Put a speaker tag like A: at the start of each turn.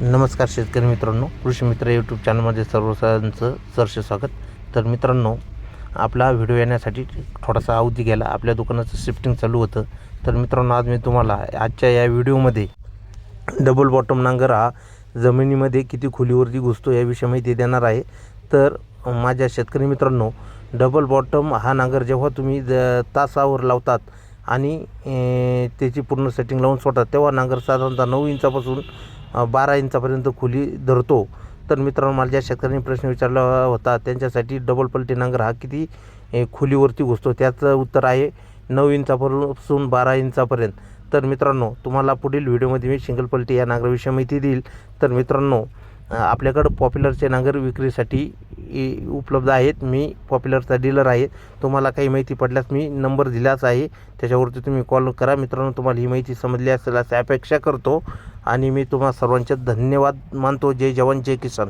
A: नमस्कार शेतकरी मित्रांनो कृषी मित्र यूट्यूब चॅनलमध्ये सर्वसांचं सर्वांचं सरसे स्वागत. तर मित्रांनो आपला व्हिडिओ येण्यासाठी थोडासा अवधी गेला. आपल्या दुकानाचं शिफ्टिंग चालू होतं. तर मित्रांनो आज मी तुम्हाला आजच्या या व्हिडिओमध्ये डबल बॉटम नांगर हा जमिनीमध्ये किती खोलीवरती घुसतो याविषयी माहिती देणार आहे. तर माझ्या शेतकरी मित्रांनो डबल बॉटम हा नांगर जेव्हा तुम्ही ज तासावर लावतात आणि त्याची पूर्ण सेटिंग लावून सोडतात तेव्हा नांगर साधारणतः नऊ इंचापासून बारा इंचापर्यंत खोली धरतो. तर मित्रांनो मला ज्या शेतकऱ्यांनी प्रश्न विचारला होता त्यांच्यासाठी डबल पलटी नांगर हा किती खोलीवरती घुसतो? त्याचं उत्तर आहे नऊ इंचापासून बारा इंचापर्यंत. तर मित्रांनो तुम्हाला पुढील व्हिडिओमध्ये मी सिंगल पलटी या नांगराविषयी माहिती देईल. तर मित्रांनो आपल्याकडं पॉप्युलरचे नांगर विक्रीसाठी उपलब्ध आहेत. मी पॉप्युलरचा डीलर आहे. तुम्हाला काही माहिती पडल्यास मी नंबर दिलाच आहे. त्याच्यावरती तुम्ही कॉल करा. मित्रांनो तुम्हाला ही माहिती समजली असेल अशी अपेक्षा करतो. आणि मी तुम्हा सर्वांचे धन्यवाद मानतो. जय जवान जय किसान.